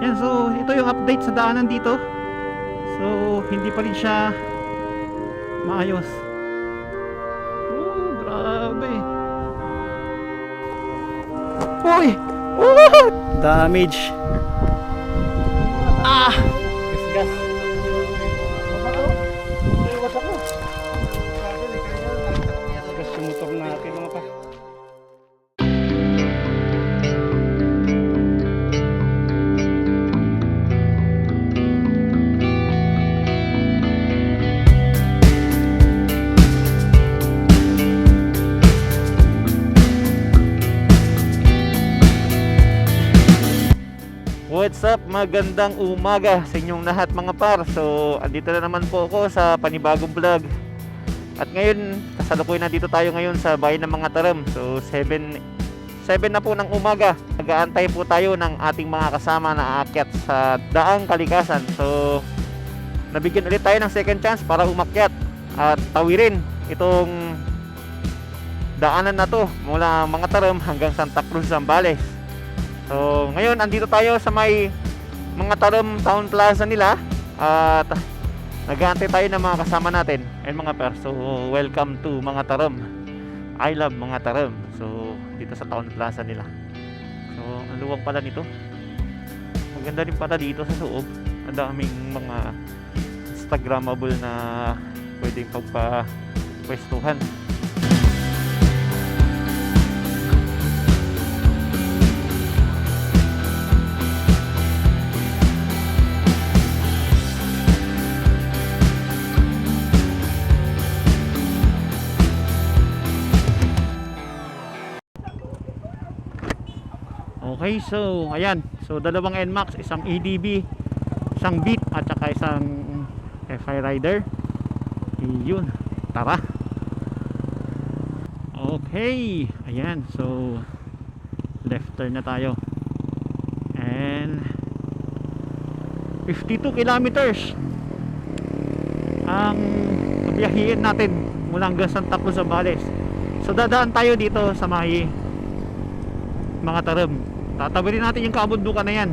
Yan, so ito yung update sa daanan dito. So, hindi pa rin siya maayos. Oh, grabe. Uy! Oh! Damage. Ah! What's up? Magandang umaga sa inyong lahat mga par. So, andito na naman po ako sa panibagong vlog. At ngayon, kasalukuyan na dito tayo ngayon sa bayan ng mga taram. So, 7 7 na po ng umaga. Nag-aantay po tayo ng ating mga kasama na aakyat sa Daang Kalikasan. So, nabigyan ulit tayo ng second chance para umakyat at tawirin itong daanan na to mula mga taram hanggang Santa Cruz, Zambales. So, ngayon andito tayo sa may mga Tarum Town Plaza nila at nag-aantay tayo ng mga kasama natin and mga per. So, welcome to mga Tarum. I love mga Tarum. So, dito sa Town Plaza nila. So, ang luwag pala nito. Maganda rin pala dito sa loob. Ang daming mga Instagrammable na pwedeng pagpa-pwestuhan. Okay, so ayan. So dalawang NMAX, isang ADB, isang Beat at saka isang FI Rider. Yun. Tara. Okay, ayan. So left turn na tayo. And 52 kilometers ang biyahiin natin mula hanggang Santa Cruz Zambales. So dadaan tayo dito sa may mga tarim. Tatawirin natin yung kabundukan na yan.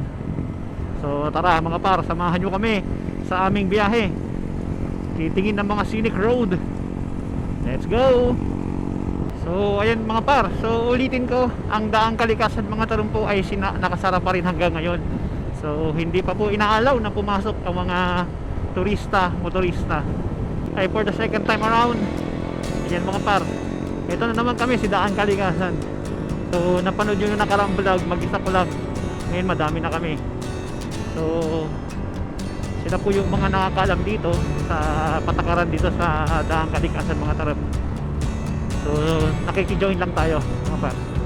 So tara mga par, samahan nyo kami sa aming biyahe. Titingin ng mga scenic road. Let's go! So ayan mga par, so ulitin ko, ang daang kalikasan mga po ay sina nakasara pa rin hanggang ngayon. So hindi pa po inaalaw na pumasok ang mga turista, motorista. Ay for the second time around, ayan mga par, ito na naman kami si Daan Kalikasan. So, napanood yung nakarang vlog, mag-isa ko lang. Ngayon, madami na kami. So, sila po yung mga nakakaalam dito sa patakaran dito sa Daang Kalikasan mga tarap. So, nakikijoin lang tayo mga par.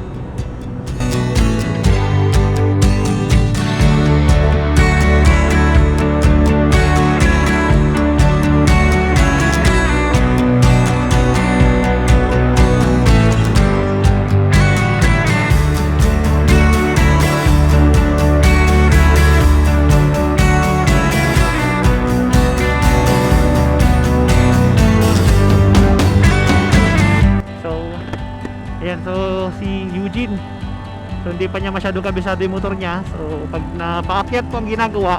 Hindi pa niya masyado kabisado yung motor niya. So, pag napaakyat po ang ginagawa,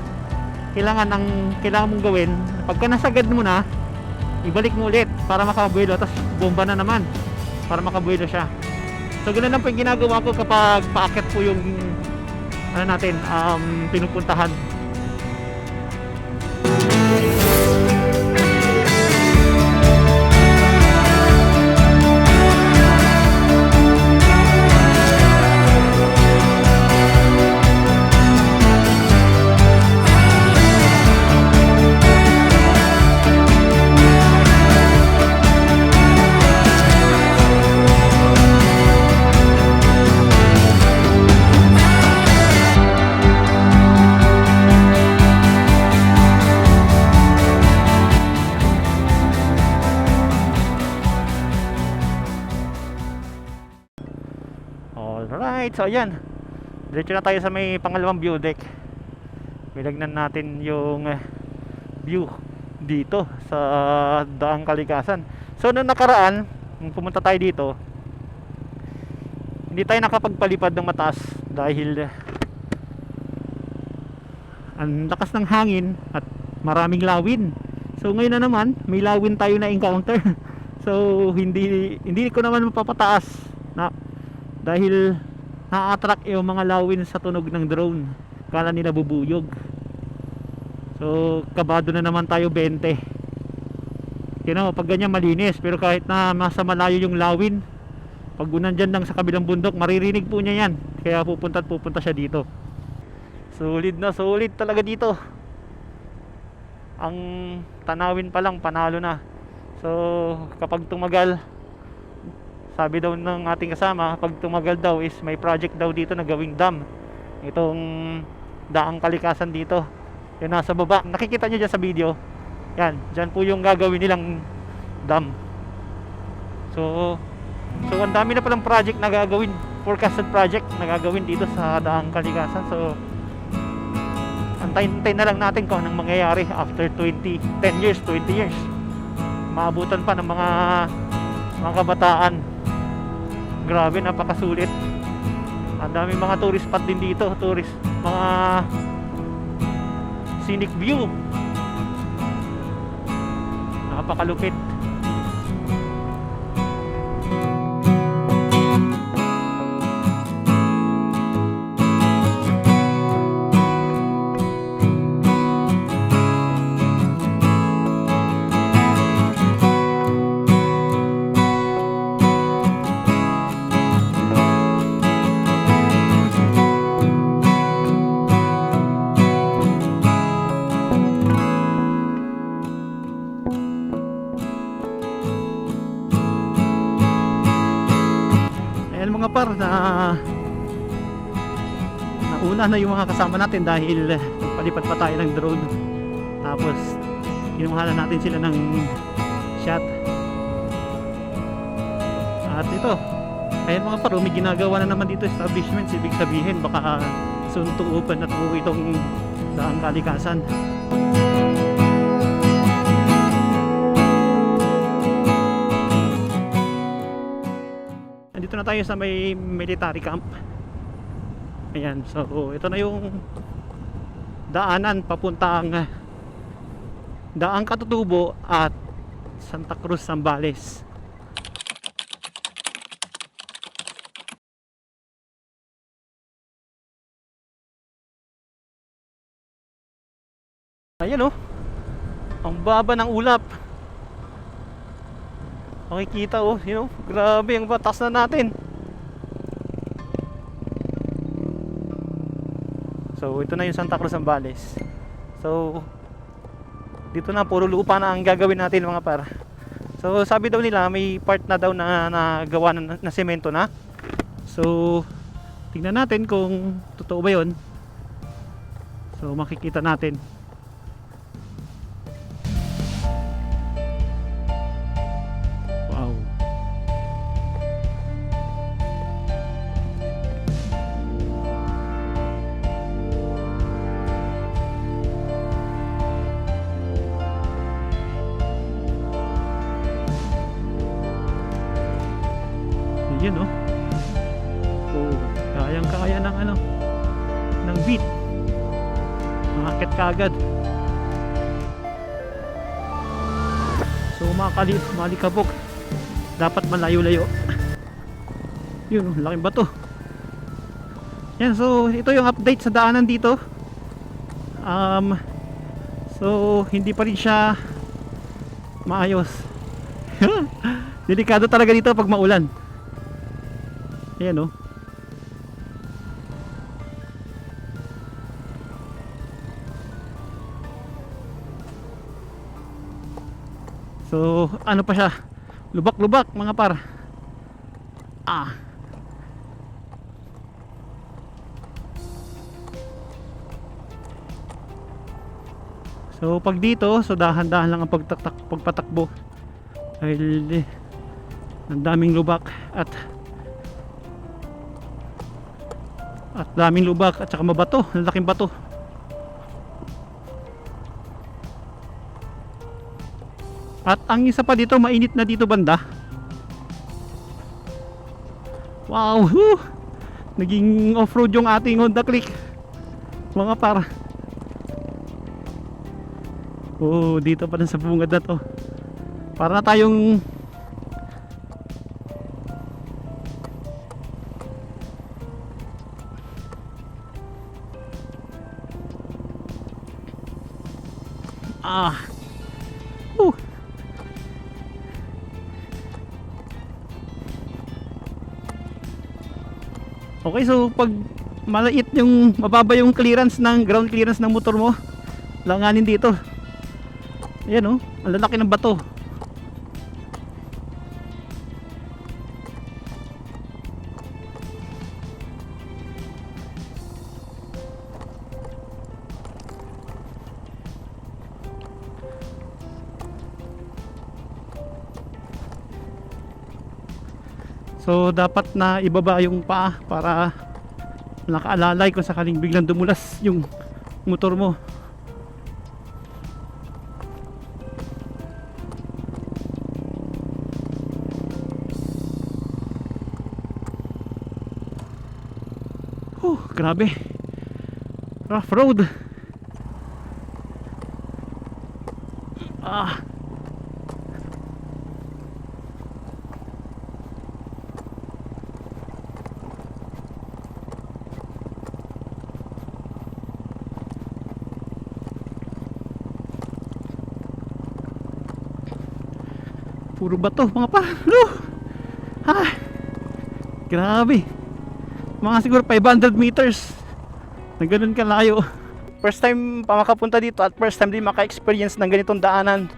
kailangan ng kailangan mong gawin, pagka nasagad mo na, ibalik mo ulit para makabuelo. Tapos, bomba na naman para makabuelo siya. So, ganun lang po yung ginagawa ko kapag paakyat po yung ano natin, um, pinupuntahan. Alright, so ayan. Diretso na tayo sa may pangalawang view deck. Bilagnan natin yung eh, view dito sa Daang Kalikasan. So nung nakaraan, nung pumunta tayo dito, hindi tayo nakapagpalipad ng mataas dahil ang lakas ng hangin at maraming lawin so ngayon na naman may lawin tayo na encounter so hindi hindi ko naman mapapataas na dahil na-attract yung mga lawin sa tunog ng drone. Kala nila bubuyog. So kabado na naman tayo 20 you know pag ganyan malinis pero kahit na nasa malayo yung lawin pag nandyan lang sa kabilang bundok maririnig po niya yan. Kaya pupunta at pupunta siya dito. Solid na solid talaga dito. Ang tanawin pa lang panalo na. So kapag tumagal sabi daw ng ating kasama pag tumagal daw is may project daw dito na gawing dam. Itong daang kalikasan dito. Yung nasa baba. Nakikita nyo dyan sa video. Yan dyan po yung gagawin nilang dam. So so ang dami na palang project na gagawin forecasted project na gagawin dito sa daang kalikasan. So antayin-antayin na lang natin kung anong mangyayari after 20 10 years 20 years. Maabutan pa ng mga mga kabataan grabe napakasulit. Ang daming mga tourist spot din dito tourist. Mga scenic view. Napakalupit na yung mga kasama natin dahil palipad pa tayo ng drone. Tapos kinuha na natin sila ng shot. At ito ayan mga par may ginagawa na naman dito establishments ibig sabihin baka soon to open na po itong daang kalikasan. Nandito na tayo sa may military camp. Ayan, so ito na yung daanan papuntang Daang Katutubo at Santa Cruz, Zambales. Ayan oh. Ang baba ng ulap. Makikita oh, you know, grabe ang batas na natin. So, ito na yung Santa Cruz Zambales. So, dito na puro lupa na ang gagawin natin mga par. So, sabi daw nila may part na daw na nagawa na, na semento na. So, tingnan natin kung totoo ba 'yon. So, makikita natin. Yun oh. Oh, kayang kaya ng ano ng beat. Makakit kagad. So makakali malikabok. Dapat malayo-layo. Yun, oh, laking bato. Yan, so ito yung update sa daanan dito. Um so hindi pa rin siya maayos. Delikado talaga dito pag maulan. Ayan oh. So, ano pa siya? Lubak-lubak mga par. Ah. So, pag dito, so dahan-dahan lang ang pagtaktak, pagpatakbo. Dahil eh, ang daming lubak at at daming lubak at saka mabato, laking bato. At ang isa pa dito, mainit na dito banda. Wow! whew! Naging off-road yung ating Honda Click. Mga para. Oo, dito pa rin sa bungad na to. Para tayong Ah. Whew. Okay, so pag malait yung mababa yung clearance ng ground clearance ng motor mo, langanin dito. Ayan oh, ang lalaki ng bato. So dapat na ibaba yung paa para nakaalalay kung sakaling biglang dumulas yung motor mo. Oh, grabe. Rough road. Ah. Puro bato mga pa. Ano? Ah. Grabe. Mga siguro 500 meters. Na ganun kalayo. First time pa makapunta dito at first time din maka-experience ng ganitong daanan.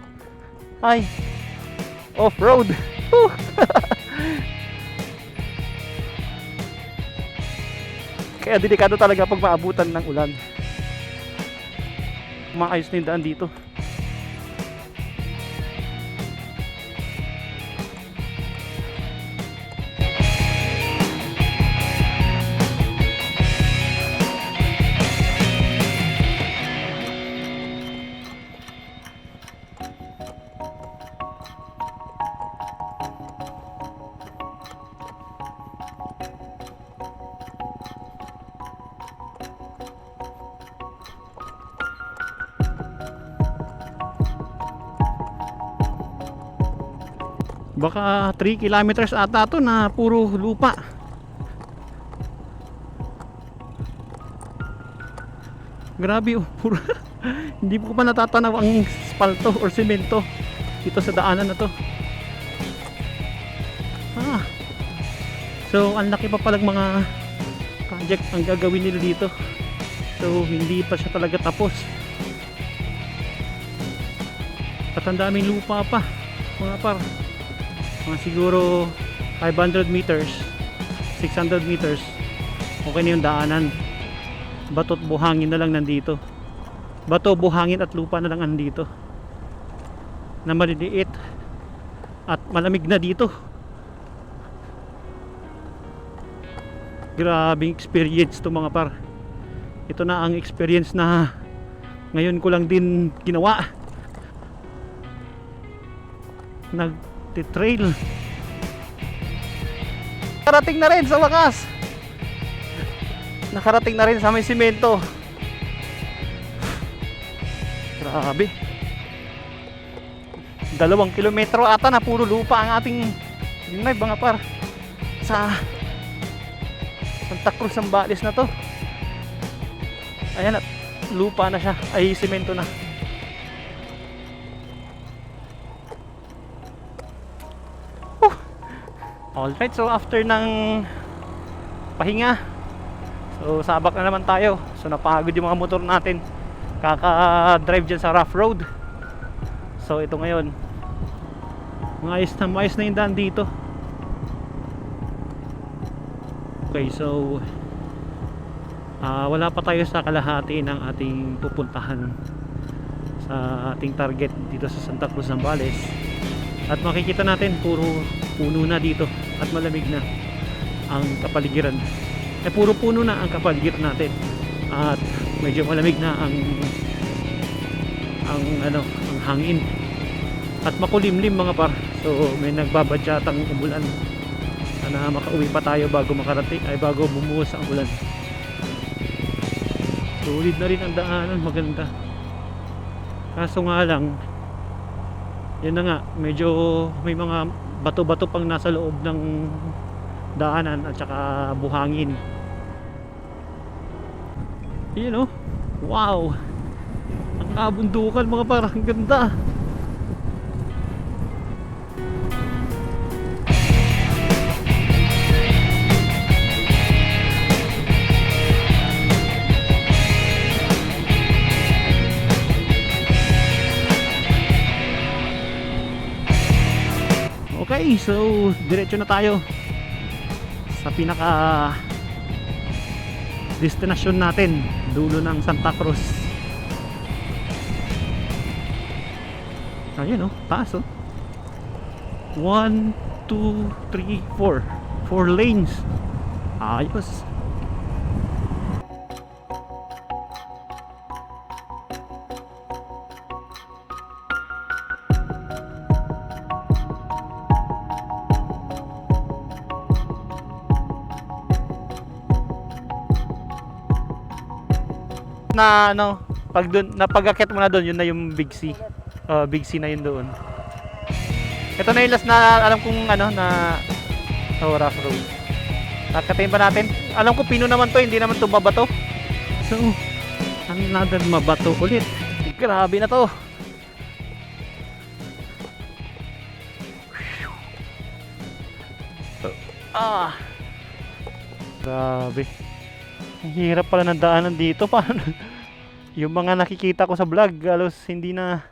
Ay. Off-road. Kaya delikado talaga pag maabutan ng ulan. Maayos na yung daan dito. Baka 3 kilometers ata to na puro lupa. Grabe oh, puro hindi ko pa natatanaw ang spalto or semento dito sa daanan na to. Ah. So, ang laki pa palang mga project ang gagawin nila dito. So, hindi pa siya talaga tapos. At ang daming lupa pa, mga par mga siguro 500 meters 600 meters okay na yung daanan. Bato at buhangin na lang nandito. Bato, buhangin at lupa na lang nandito. Na maliliit at malamig na dito. Grabing experience to mga par. Ito na ang experience na ngayon ko lang din ginawa. Nag trail Nakarating na rin sa wakas. Nakarating na rin sa may simento. Grabe. Dalawang kilometro ata na puro lupa ang ating dinay mga par sa Santa Cruz ng Balis na to. Ayan at lupa na siya. Ay simento na. Alright, so after ng pahinga, so sabak na naman tayo. So napagod yung mga motor natin. Kaka-drive dyan sa rough road. So ito ngayon, maayos na maayos na yung daan dito. Okay, so ah wala pa tayo sa kalahati ng ating pupuntahan sa ating target dito sa Santa Cruz ng Bales. At makikita natin puro puno na dito at malamig na ang kapaligiran. Eh puro puno na ang kapaligiran natin. At medyo malamig na ang ang ano, ang hangin. At makulimlim mga par. So may nagbabadyatang umulan. Sana makauwi pa tayo bago makarating ay bago bumuhos ang ulan. Sulit na rin ang daanan, maganda. Kaso nga lang, yun na nga, medyo may mga bato-bato pang nasa loob ng daanan at saka buhangin. Yun oh. Wow. Ang kabundukan mga parang ganda. Okay, so diretso na tayo sa pinaka destinasyon natin, dulo ng Santa Cruz. Ayun oh, taas oh. 1, 2, 3, 4. 4 lanes. Ayos. Na ano, pag dun, napag-akit mo na doon, yun na yung Big C. Uh, Big C na yun doon. Ito na yung last na alam kong ano na oh, rough road. Nakatayin pa natin. Alam ko pino naman to, hindi naman to mabato. So, another mabato ulit. Grabe na to. Ah. Grabe. Hirap pala ng daanan dito. Paano? yung mga nakikita ko sa vlog, halos hindi na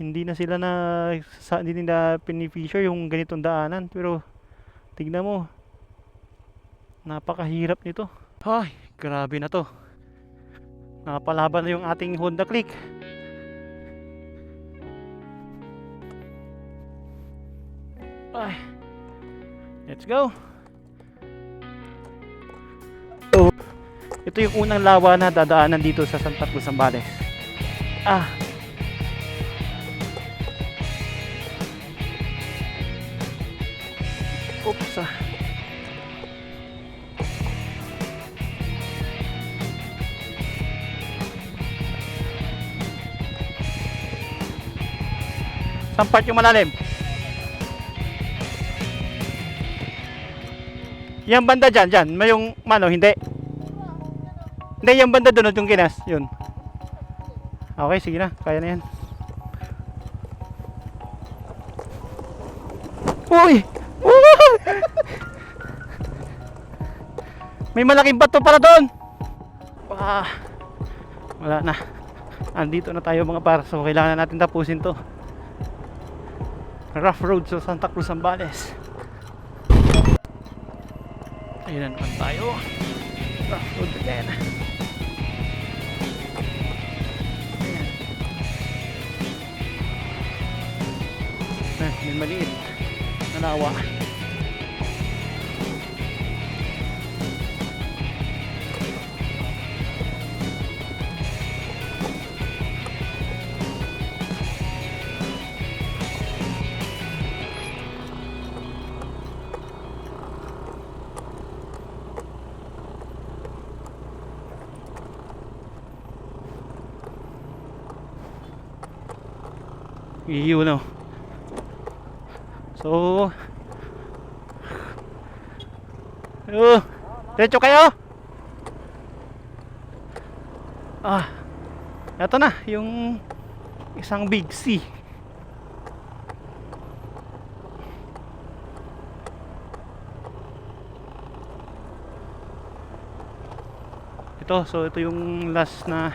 hindi na sila na sa, hindi nila pinifeature yung ganitong daanan. Pero tignan mo. Napakahirap nito. Ay, grabe na to. Napalaban na yung ating Honda Click. Ay. Let's go. Ito yung unang lawa na dadaanan dito sa Santa Cruz Zambales. Ah. Oops. ah. Saan part yung malalim? Yung banda dyan, dyan. May yung, mano, hindi. Hindi, yung banda doon, yung kinas. Yun. Okay, sige na. Kaya na yan. Uy! Uy! May malaking bato para doon! Ah, wala na. Andito na tayo mga par. So, kailangan na natin tapusin to. Rough road sa Santa Cruz, Zambales. Ayun na naman tayo. Rough road again. May maliit na lawa. Iyo no. So Oh, diretso kayo. Ah. Ito na yung isang big C. Ito, so ito yung last na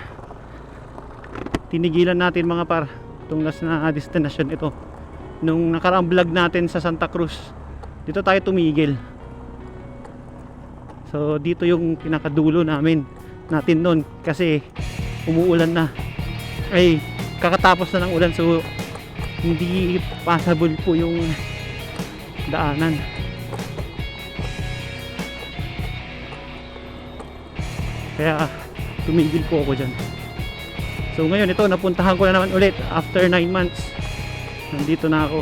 tinigilan natin mga par itong last na destination ito nung nakaraang vlog natin sa Santa Cruz dito tayo tumigil. So dito yung pinakadulo namin natin noon kasi umuulan na. Ay kakatapos na ng ulan so hindi passable po yung daanan. Kaya tumigil po ako dyan. So ngayon ito napuntahan ko na naman ulit after 9 months nandito na ako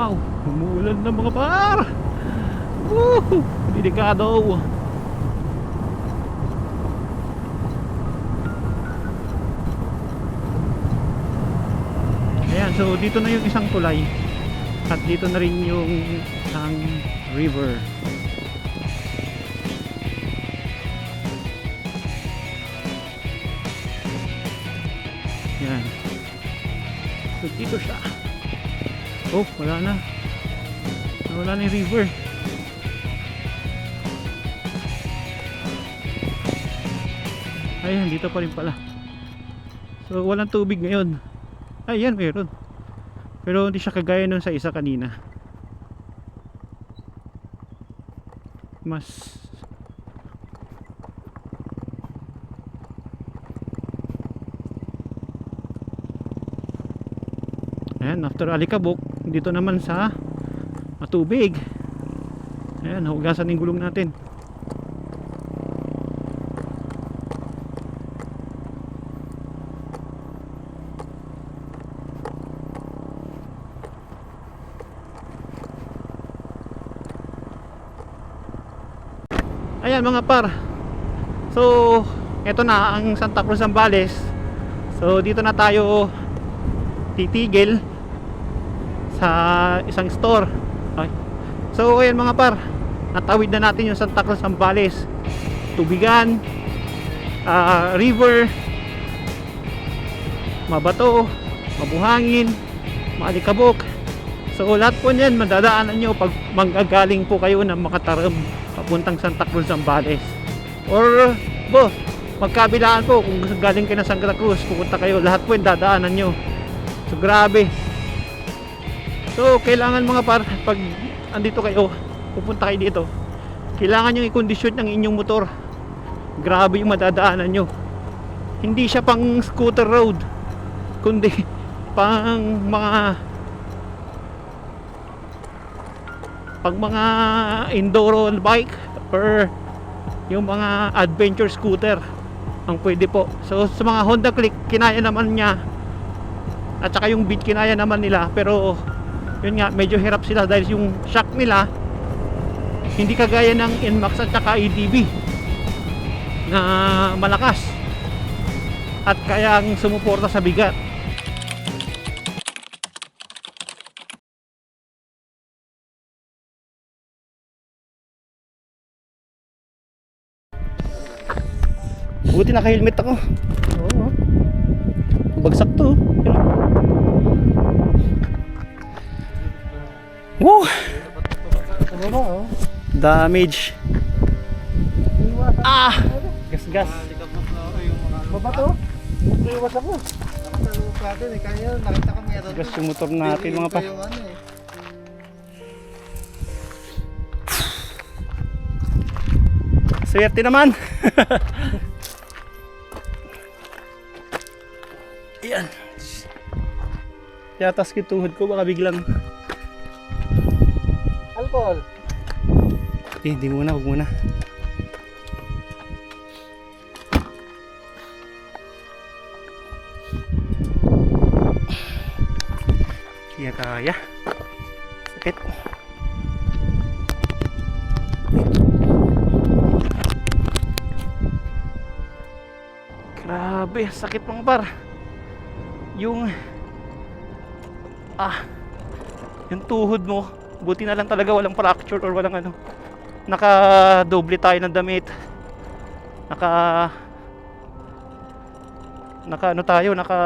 Wow, umuulan na mga par! Woohoo! Delikado. Ayan, so dito na yung isang tulay. At dito na rin yung isang river. Yan. So dito siya. Oh, wala na. Wala na yung river. Ayan, dito pa rin pala. So walang tubig ngayon. Ayan, meron. Pero hindi siya kagaya nun sa isa kanina. Mas Ayan, after alikabok, dito naman sa matubig. Ayan, hugasan yung gulong natin. Ayan mga par. So, eto na ang Santa Cruz Zambales. So, dito na tayo titigil sa isang store. Okay. So, ayan mga par. Natawid na natin yung Santa Cruz Zambales. Tubigan, ah, river, mabato, mabuhangin, maalikabok. So lahat po niyan madadaanan nyo pag manggagaling po kayo ng Makatarem papuntang Santa Cruz Zambales. Or bo, magkabilaan po kung galing kayo ng Santa Cruz, pupunta kayo, lahat po yung dadaanan nyo. So grabe. So kailangan mga par pag andito kayo, pupunta kayo dito. Kailangan nyo i-condition ng inyong motor. Grabe yung madadaanan nyo. Hindi siya pang scooter road, kundi pang mga pag mga enduro bike or yung mga adventure scooter ang pwede po. So sa mga Honda Click kinaya naman niya. At saka yung Beat kinaya naman nila. Pero yun nga medyo hirap sila dahil yung shock nila hindi kagaya ng NMAX at saka EDB na malakas. At kayang sumuporta sa bigat Buti naka-helmet ako. Oo. Bagsak to. Woo! Ano oh? Damage. Ah! Gas-gas. Baba to? Iwas ako. Gas yung motor natin mga pa. Ano. Swerte naman. Yatas ko yung tuhod ko baka biglang Alcohol. Eh, hindi muna, huwag muna. Kaya kaya. Sakit. Grabe, sakit mga par. Yung ah yung tuhod mo buti na lang talaga walang fracture or walang ano. Naka doble tayo ng damit. Naka naka ano tayo naka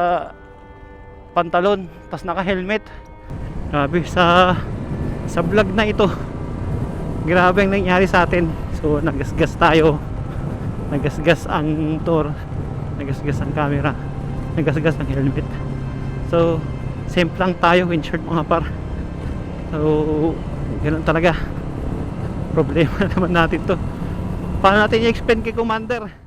pantalon tas naka helmet. Grabe sa sa vlog na ito grabe ang nangyari sa atin. So nagasgas tayo. Nagasgas ang motor. Nagasgas ang camera. Nagasgas ang helmet. So same lang tayo insured mga par. So ganun talaga. Problema naman natin to. Paano natin i-explain kay commander